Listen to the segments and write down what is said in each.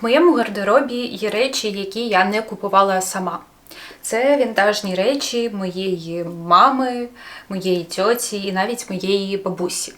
В моєму гардеробі є речі, які я не купувала сама. Це вінтажні речі моєї мами, моєї тьоті і навіть моєї бабусі.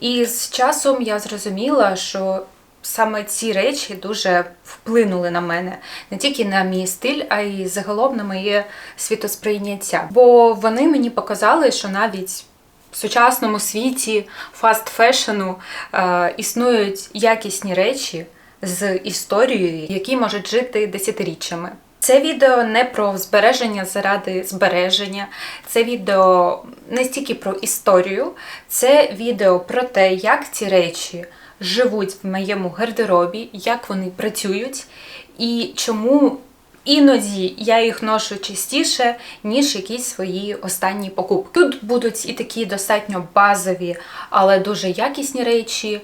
І з часом я зрозуміла, що саме ці речі дуже вплинули на мене не тільки на мій стиль, а й загалом на моє світосприйняття. Бо вони мені показали, що навіть в сучасному світі фаст фешену е, існують якісні речі з історією, які можуть жити десятиріччями. Це відео не про збереження заради збереження, це відео не стільки про історію, це відео про те, як ці речі живуть в моєму гардеробі, як вони працюють і чому іноді я їх ношу частіше, ніж якісь свої останні покупки. Тут будуть і такі достатньо базові, але дуже якісні речі.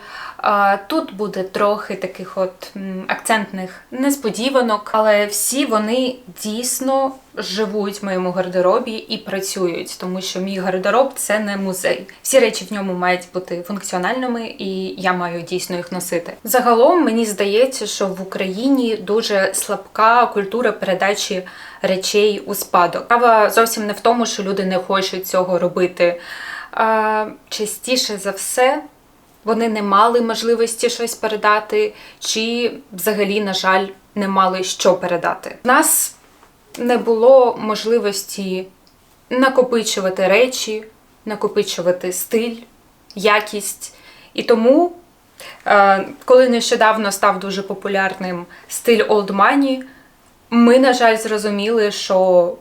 Тут буде трохи таких от акцентних несподіванок, але всі вони дійсно живуть в моєму гардеробі і працюють, тому що мій гардероб це не музей. Всі речі в ньому мають бути функціональними, і я маю дійсно їх носити. Загалом мені здається, що в Україні дуже слабка культура передачі речей у спадок. Справа зовсім не в тому, що люди не хочуть цього робити. А частіше за все вони не мали можливості щось передати, чи взагалі, на жаль, не мали що передати. У нас не було можливості накопичувати речі, накопичувати стиль, якість. І тому, е, коли нещодавно став дуже популярним стиль Old Money, ми, на жаль, зрозуміли, що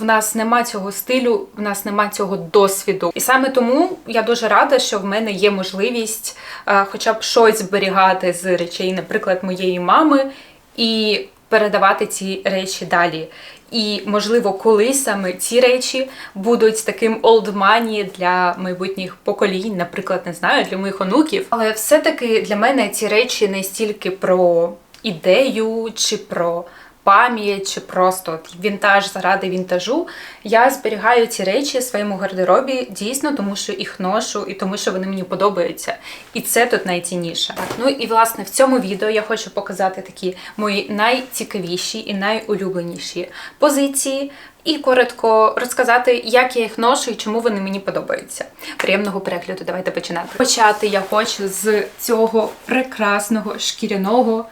в нас нема цього стилю, в нас нема цього досвіду. І саме тому я дуже рада, що в мене є можливість е, хоча б щось зберігати з речей, наприклад, моєї мами, і передавати ці речі далі. І, можливо, колись саме ці речі будуть таким money для майбутніх поколінь, наприклад, не знаю, для моїх онуків. Але все-таки для мене ці речі не стільки про ідею чи про пам'ять, чи просто вінтаж заради вінтажу. Я зберігаю ці речі в своєму гардеробі дійсно, тому що їх ношу і тому, що вони мені подобаються. І це тут найцінніше. Ну і власне в цьому відео я хочу показати такі мої найцікавіші і найулюбленіші позиції. І коротко розказати, як я їх ношу і чому вони мені подобаються. Приємного перегляду, давайте починати. Почати я хочу з цього прекрасного шкіряного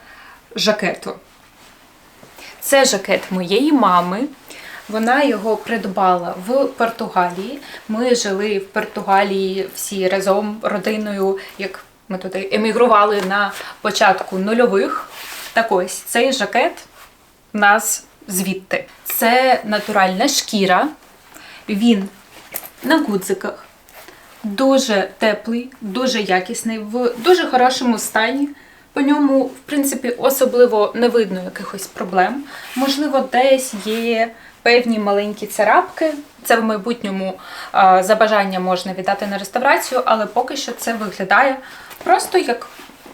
жакету. Це жакет моєї мами. Вона його придбала в Португалії. Ми жили в Португалії всі разом родиною, як ми туди емігрували на початку нульових. Так ось цей жакет в нас звідти. Це натуральна шкіра. Він на гудзиках. Дуже теплий, дуже якісний, в дуже хорошому стані. По ньому, в принципі, особливо не видно якихось проблем. Можливо, десь є певні маленькі царапки. Це в майбутньому за бажання можна віддати на реставрацію, але поки що це виглядає просто як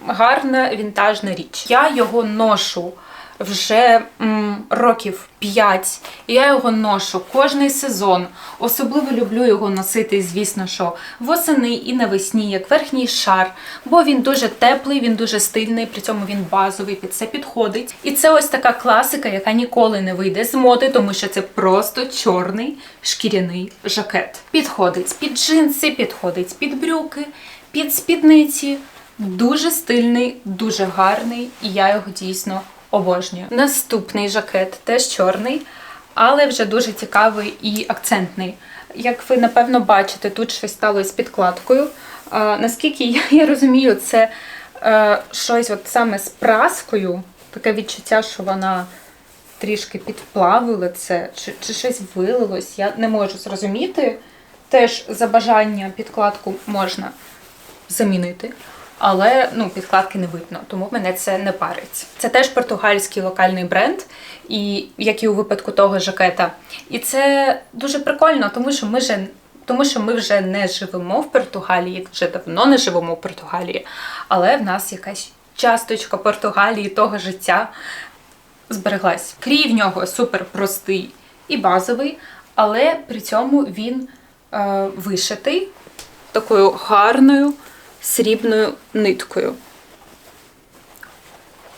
гарна вінтажна річ. Я його ношу вже м, років 5, і я його ношу кожний сезон. Особливо люблю його носити, звісно, що восени і навесні, як верхній шар, бо він дуже теплий, він дуже стильний, при цьому він базовий, під це підходить. І це ось така класика, яка ніколи не вийде з моди, тому що це просто чорний шкіряний жакет. Підходить під джинси, підходить під брюки, під спідниці. Дуже стильний, дуже гарний, і я його дійсно обожнюю. Наступний жакет теж чорний, але вже дуже цікавий і акцентний. Як ви напевно бачите, тут щось стало з підкладкою. А, наскільки я, я розумію, це е, щось от саме з праскою. Таке відчуття, що вона трішки підплавила це, чи, чи щось вилилось. Я не можу зрозуміти. Теж за бажання підкладку можна замінити. Але ну, підкладки не видно, тому мене це не парить. Це теж португальський локальний бренд, і як і у випадку того жакета. І це дуже прикольно, тому що ми вже, тому що ми вже не живемо в Португалії, вже давно не живемо в Португалії, але в нас якась часточка Португалії того життя збереглась. Крій в нього супер простий і базовий, але при цьому він е, вишитий такою гарною срібною ниткою.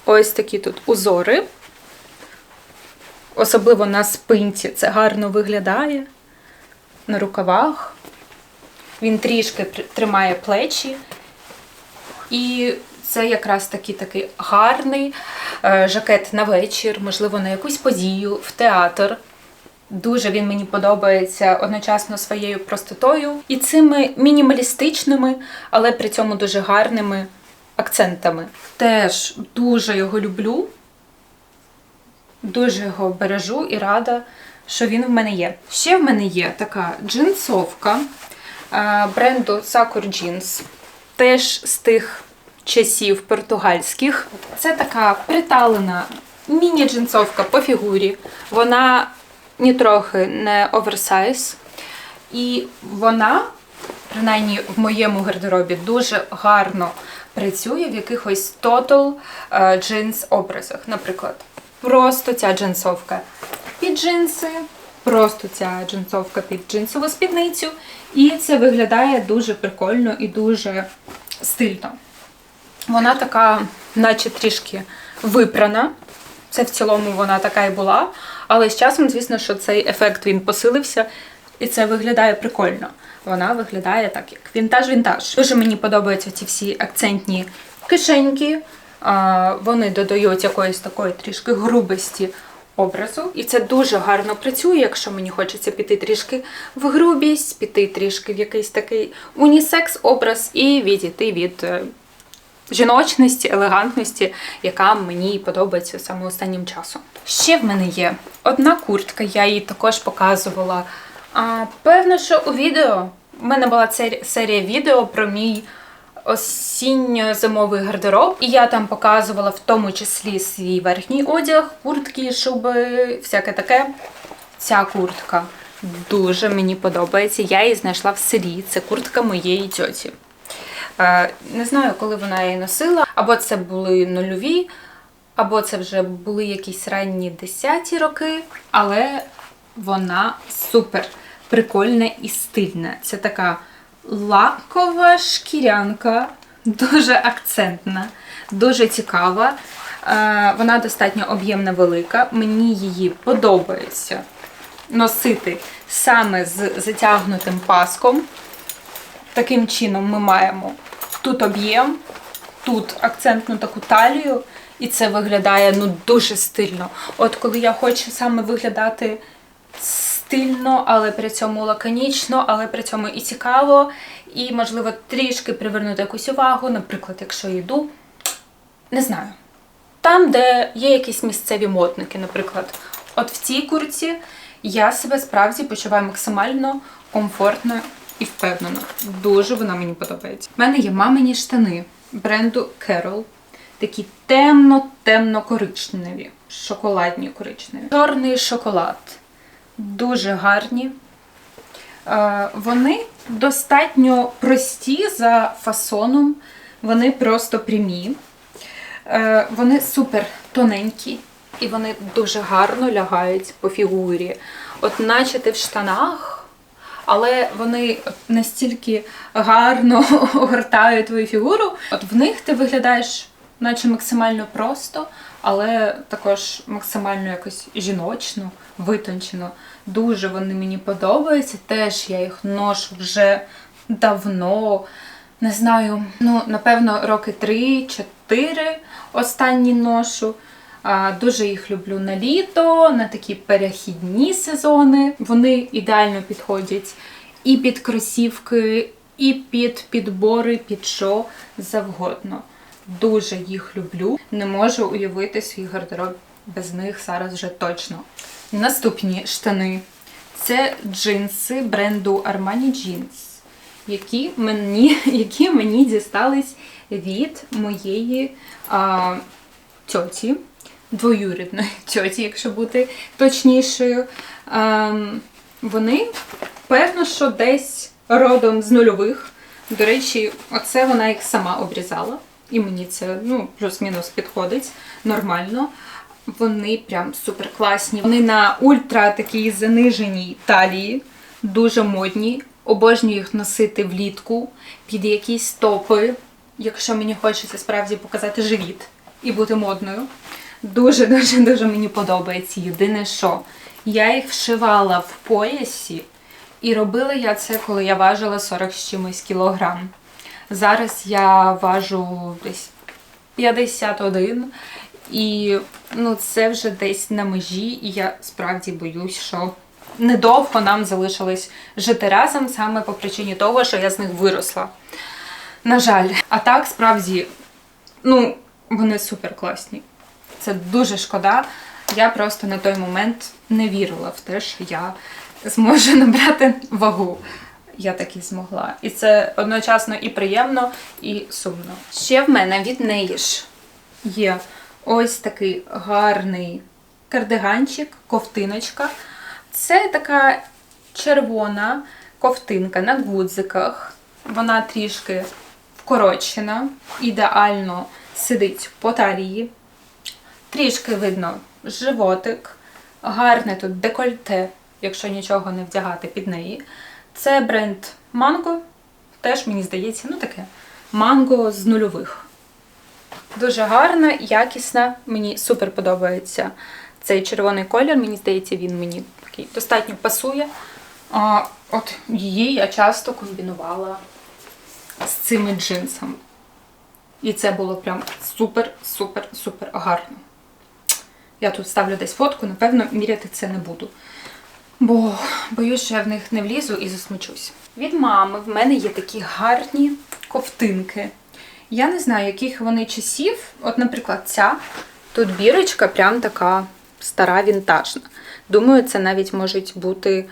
ось такі тут узори. Особливо на спинці це гарно виглядає. На рукавах. Він трішки тримає плечі. І це якраз такий такий гарний е, жакет на вечір, можливо, на якусь подію, в театр. Дуже він мені подобається одночасно своєю простотою і цими мінімалістичними, але при цьому дуже гарними акцентами. Теж дуже його люблю, дуже його бережу і рада, що він в мене є. Ще в мене є така джинсовка е, бренду Sakura Jeans. Теж з тих часів португальських. Це така приталена міні-джинсовка по фігурі. Вона нітрохи не оверсайз. І вона, принаймні в моєму гардеробі, дуже гарно працює в якихось total е, джинс образах. Наприклад, просто ця джинсовка під джинси, просто ця джинсовка під джинсову спідницю. І це виглядає дуже прикольно і дуже стильно. Вона така, наче трішки випрана. Це в цілому вона така і була. Але з часом, звісно, що цей ефект він посилився, і це виглядає прикольно. Вона виглядає так, як вінтаж-вінтаж. Дуже мені подобаються ці всі акцентні кишеньки. Вони додають якоїсь такої трішки грубості образу. І це дуже гарно працює, якщо мені хочеться піти трішки в грубість, піти трішки в якийсь такий унісекс образ і відійти від е, жіночності, елегантності, яка мені подобається саме останнім часом. Ще в мене є одна куртка, я її також показувала. А, певно, що у відео в мене була серія відео про мій осінньо-зимовий гардероб, і я там показувала в тому числі свій верхній одяг, куртки, шуби, всяке таке. Ця куртка дуже мені подобається. Я її знайшла в селі. Це куртка моєї тьоті. Е, Не знаю, коли вона її носила. Або це були нульові, або це вже були якісь ранні десяті роки, але вона супер прикольна і стильна. Це така лакова шкірянка, дуже акцентна, дуже цікава. Е, Вона достатньо об'ємна велика. Мені її подобається носити саме з затягнутим паском. Таким чином ми маємо тут об'єм, тут акцентну таку талію, і це виглядає ну дуже стильно. От коли я хочу саме виглядати стильно, але при цьому лаконічно, але при цьому і цікаво, і, можливо, трішки привернути якусь увагу, наприклад, якщо йду, не знаю. Там, де є якісь місцеві модники, наприклад, от в цій курці я себе справді почуваю максимально комфортно і впевнено. Дуже вона мені подобається. У мене є мамині штани бренду Carol. Такі темно-темно-коричневі, шоколадні коричневі. Чорний шоколад. Дуже гарні. Е, Вони достатньо прості за фасоном, вони просто прямі. Е, Вони супер тоненькі і вони дуже гарно лягають по фігурі. От наче ти в штанах, але вони настільки гарно огортають твою фігуру. От в них ти виглядаєш наче максимально просто, але також максимально якось жіночно, витончено. Дуже вони мені подобаються. Теж я їх ношу вже давно. Не знаю, ну, напевно, роки 3-4 останні ношу. Дуже їх люблю на літо, на такі перехідні сезони. Вони ідеально підходять і під кросівки, і під підбори, під що завгодно. Дуже їх люблю. Не можу уявити свій гардероб без них зараз вже точно. Наступні штани це джинси бренду Armani Jeans, які мені, які мені дістались від моєї а, тьоті, двоюрідної тьоті, якщо бути точнішою. Ем, вони, певно, що десь родом з нульових. До речі, оце вона їх сама обрізала. І мені це ну, плюс-мінус підходить нормально. Вони прям супер класні. Вони на ультра такій заниженій талії, дуже модні. Обожнюю їх носити влітку під якісь топи, якщо мені хочеться справді показати живіт. і бути модною. Дуже дуже дуже мені подобається. Єдине, що я їх вшивала в поясі, і робила я це, коли я важила 40 з чимось кілограм. Зараз я важу десь 51, і ну, це вже десь на межі, і я справді боюсь, що недовго нам залишилось жити разом саме по причині того, що я з них виросла. На жаль, а так справді, ну, вони супер класні. Це дуже шкода. Я просто на той момент не вірила в те, що я зможу набрати вагу. Я так і змогла. І це одночасно і приємно, і сумно. Ще в мене від неї ж є ось такий гарний кардиганчик, ковтиночка. Це така червона ковтинка на гудзиках. Вона трішки вкорочена, ідеально сидить по талії. Трішки видно животик, гарне тут декольте, якщо нічого не вдягати під неї. Це бренд Mango. Теж, мені здається, ну таке манго з нульових. Дуже гарна, якісна, мені супер подобається цей червоний колір. Мені здається, він мені такий достатньо пасує. А, От її я часто комбінувала з цими джинсами. І це було прям супер-супер-супер гарно. Я тут ставлю десь фотку, напевно, міряти це не буду. Бо боюсь, що я в них не влізу і засмучусь. Від мами в мене є такі гарні ковтинки. Я не знаю, яких вони часів. От, наприклад, ця тут бірочка прям така стара вінтажна. Думаю, це навіть може бути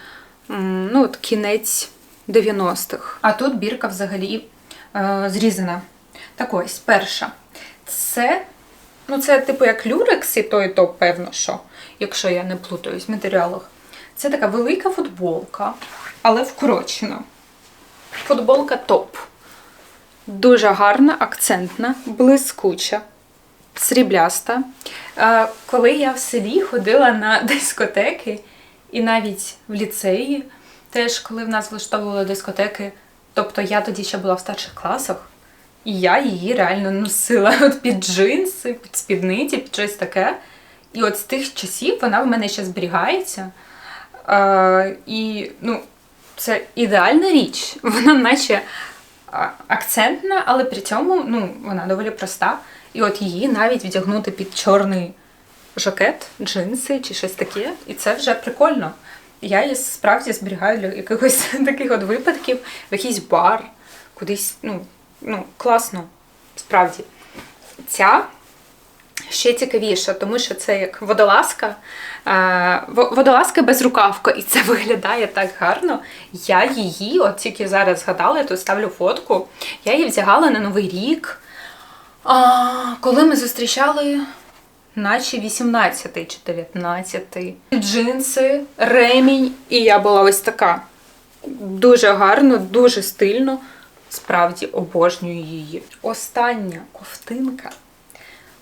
ну, от кінець 90-х. А тут бірка взагалі е, зрізана. Так ось, перша. Це, ну, це типу як люрекс, і то, і то, певно, що, якщо я не плутаюсь в матеріалах. Це така велика футболка, але вкорочена. Футболка топ. Дуже гарна, акцентна, блискуча, срібляста. Е, коли я в селі ходила на дискотеки, і навіть в ліцеї, теж коли в нас влаштовували дискотеки, тобто я тоді ще була в старших класах, і я її реально носила от під джинси, під спідниці, під щось таке. І от з тих часів вона в мене ще зберігається. Е, І ну, це ідеальна річ. Вона наче акцентна, але при цьому ну, вона доволі проста. І от її навіть вдягнути під чорний жакет, джинси чи щось таке, і це вже прикольно. Я її справді зберігаю для якихось таких от випадків, в якийсь бар, кудись, ну, ну, класно, справді. Ця ще цікавіша, тому що це як водолазка. Водолазка без рукавка, і це виглядає так гарно. Я її, от тільки зараз згадала, я тут ставлю фотку. Я її вдягала на Новий рік. А, Коли ми зустрічали, наче 18 чи 19 джинси, ремінь, і я була ось така. Дуже гарно, дуже стильно. Справді обожнюю її. Остання ковтинка.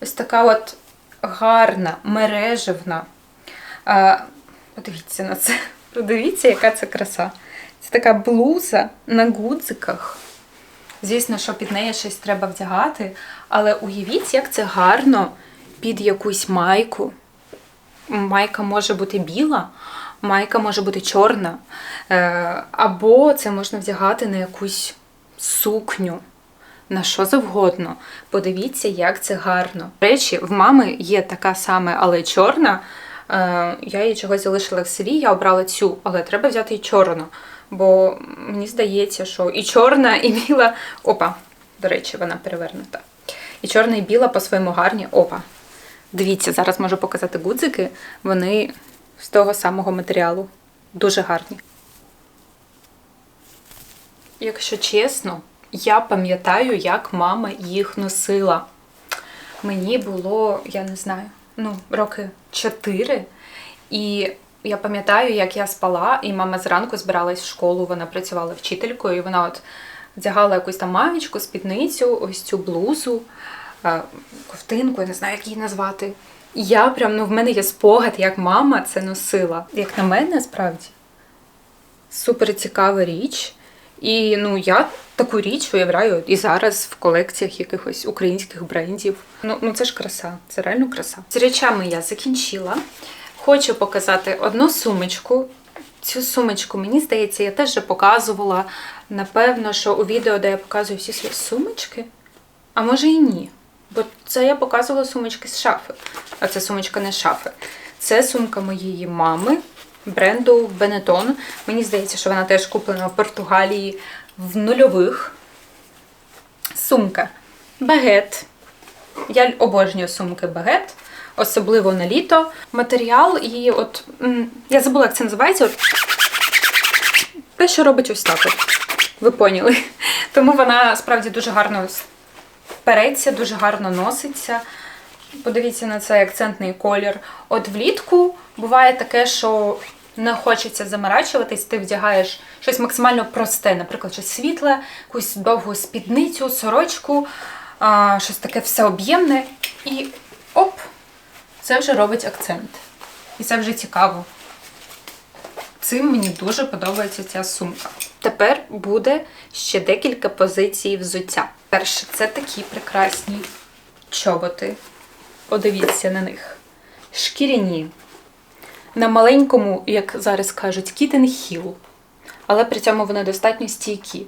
Ось така от гарна, мережевна. Подивіться на це. Подивіться, яка це краса. Це така блуза на гудзиках. Звісно, що під неї щось треба вдягати, але уявіть, як це гарно під якусь майку. Майка може бути біла, майка може бути чорна. Е, або це можна вдягати на якусь сукню, на що завгодно. Подивіться, як це гарно. До речі, в мами є така саме, але чорна. Е, я її чогось залишила в селі, я обрала цю, але треба взяти і чорну. Бо мені здається, що і чорна, і біла. Опа, до речі, вона перевернута. І чорна, і біла по-своєму гарні. Опа. Дивіться, зараз можу показати гудзики. Вони з того самого матеріалу. Дуже гарні. Якщо чесно, я пам'ятаю, як мама їх носила. Мені було, я не знаю, ну, роки 4. І я пам'ятаю, як я спала, і мама зранку збиралась в школу, вона працювала вчителькою, і вона от вдягала якусь там мавічку, спідницю, ось цю блузу, ковтинку, я не знаю, як її назвати. І я прям, ну в мене є спогад, як мама це носила. Як на мене, справді, супер цікава річ. І ну я таку річ уявляю і зараз в колекціях якихось українських брендів. Ну, ну це ж краса, це реально краса. З речами я закінчила. Хочу показати одну сумочку. Цю сумочку, мені здається, я теж вже показувала. Напевно, що у відео, де я показую всі свої сумочки. А може і ні. Бо це я показувала сумочки з шафи. А це сумочка не з шафи. Це сумка моєї мами бренду Benetton. Мені здається, що вона теж куплена в Португалії в нульових. Сумка багет. Я обожнюю сумки багет, особливо на літо. Матеріал і от я забула, як це називається. От, те, що робить ось так. От. Ви поняли. Тому вона справді дуже гарно переться, дуже гарно носиться. Подивіться на цей акцентний колір. От влітку буває таке, що не хочеться заморачуватись, ти вдягаєш щось максимально просте, наприклад, щось світле, якусь довгу спідницю, сорочку, щось таке всеоб'ємне. І оп, це вже робить акцент. І це вже цікаво. Цим мені дуже подобається ця сумка. Тепер буде ще декілька позицій взуття. Перше, це такі прекрасні чоботи. Подивіться на них. Шкіряні. На маленькому, як зараз кажуть, кітен хіл. Але при цьому вони достатньо стійкі.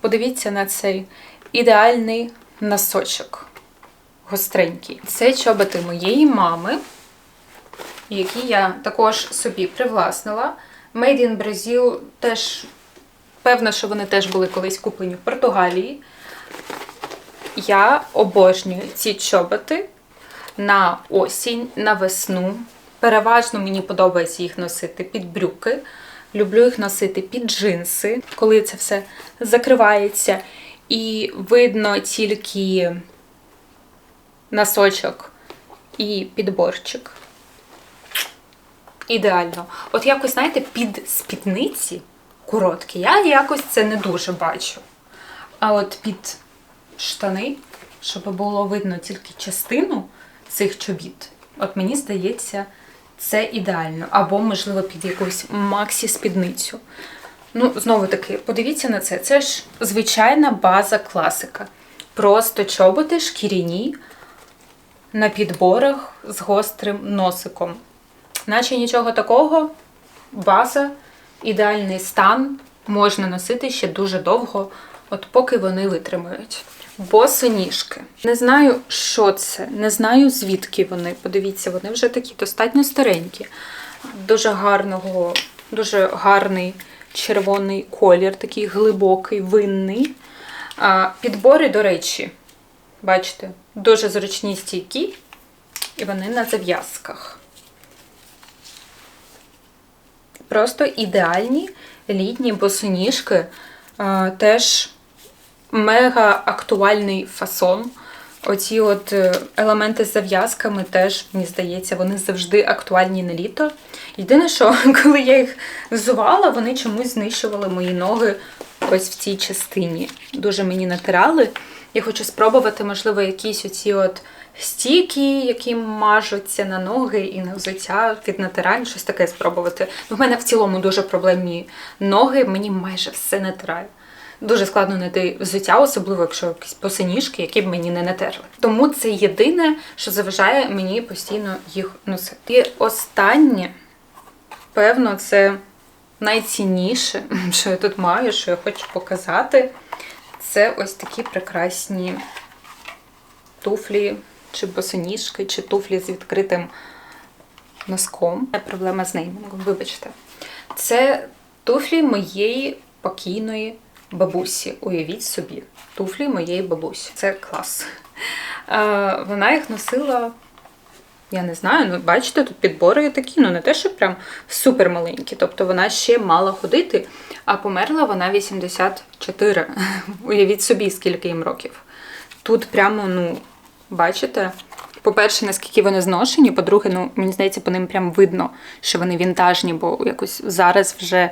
Подивіться на цей ідеальний носочок. Гостренький. Це чоботи моєї мами, які я також собі привласнила. Made in Brazil теж, певно, що вони теж були колись куплені в Португалії. Я обожнюю ці чоботи на осінь, на весну. Переважно мені подобається їх носити під брюки. Люблю їх носити під джинси, коли це все закривається. І видно тільки носочок і підборчик. Ідеально. От якось, знаєте, під спідниці короткі, я якось це не дуже бачу. А от під штани, щоб було видно тільки частину цих чобіт, от мені здається, це ідеально. Або, можливо, під якусь максі-спідницю. Ну, знову таки, подивіться на це. Це ж звичайна база класика. Просто чоботи шкіряні на підборах з гострим носиком. Наче нічого такого, база, ідеальний стан, можна носити ще дуже довго, от поки вони витримають. Босоніжки. Не знаю, що це, не знаю, звідки вони. Подивіться, вони вже такі достатньо старенькі. Дуже гарного, дуже гарний червоний колір, такий глибокий, винний. Підбори, до речі, бачите, дуже зручні стійкі, і вони на зав'язках. Просто ідеальні літні босоніжки. Теж мега актуальний фасон. Оці от е, елементи з зав'язками теж, мені здається, вони завжди актуальні на літо. Єдине, що коли я їх взувала, вони чомусь знищували мої ноги ось в цій частині. Дуже мені натирали. Я хочу спробувати, можливо, якісь оці от стійки, які мажуться на ноги і на взуття від натирань, щось таке спробувати. Ну, в мене в цілому дуже проблемні ноги, мені майже все натирає. Дуже складно знайти взуття, особливо якщо якісь посиніжки, які б мені не натерли. Тому це єдине, що заважає мені постійно їх носити. І останнє, певно, це найцінніше, що я тут маю, що я хочу показати. Це ось такі прекрасні туфлі, чи босоніжки, чи туфлі з відкритим носком. Це проблема з неймінгом, вибачте. Це туфлі моєї покійної бабусі. Уявіть собі, туфлі моєї бабусі. Це клас. Е, Вона їх носила. Я не знаю, ну бачите, тут підбори такі, ну не те, що прям супер маленькі. Тобто вона ще мала ходити, а померла вона 84. Уявіть собі, скільки їм років. Тут прямо, ну, бачите, по-перше, наскільки вони зношені, по-друге, ну, мені здається, по ним прям видно, що вони вінтажні, бо якось зараз вже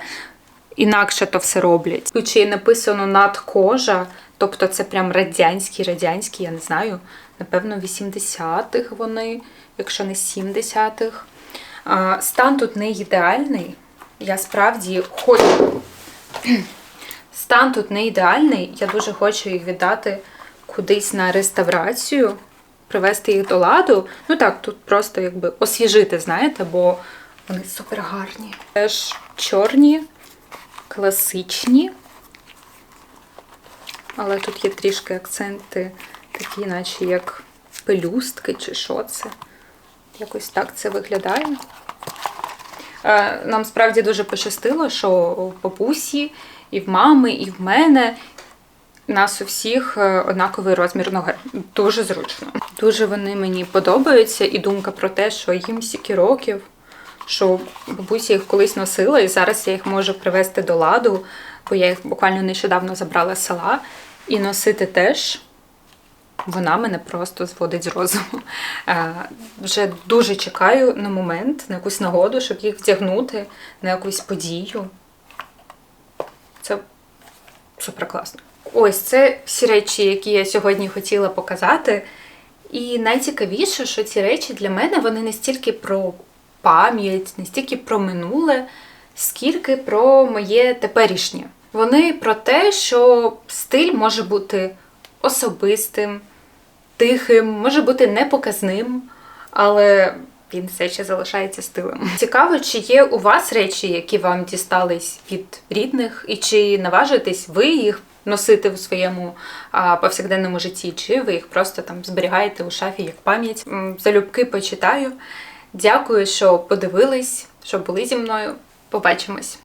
інакше то все роблять. Тут ще й написано надкожа, тобто це прям радянські, радянські, я не знаю, напевно, 80-х вони, якщо не 70-х. Стан тут не ідеальний. Я справді хочу Стан тут не ідеальний. Я дуже хочу їх віддати кудись на реставрацію, привести їх до ладу. Ну так, тут просто якби освіжити, знаєте, бо вони супер гарні. Теж чорні, класичні. Але тут є трішки акценти, такі, наче як пелюстки чи що це. Якось так це виглядає. Е, Нам справді дуже пощастило, що в бабусі, і в мами, і в мене нас у всіх е, однаковий розмір ноги. Дуже зручно. Дуже вони мені подобаються, і думка про те, що їм стільки років, що бабуся їх колись носила, і зараз я їх можу привести до ладу, бо я їх буквально нещодавно забрала з села, і носити теж. Вона мене просто зводить з розуму. Е, Вже дуже чекаю на момент, на якусь нагоду, щоб їх вдягнути на якусь подію. Це супер класно. Ось це всі речі, які я сьогодні хотіла показати. І найцікавіше, що ці речі для мене вони не стільки про пам'ять, не стільки про минуле, скільки про моє теперішнє. Вони про те, що стиль може бути особистим, тихим, може бути непоказним, але він все ще залишається стилем. Цікаво, чи є у вас речі, які вам дістались від рідних, і чи наважуєтесь ви їх носити в своєму а, повсякденному житті, чи ви їх просто там зберігаєте у шафі як пам'ять. Залюбки почитаю. Дякую, що подивились, що були зі мною. Побачимось!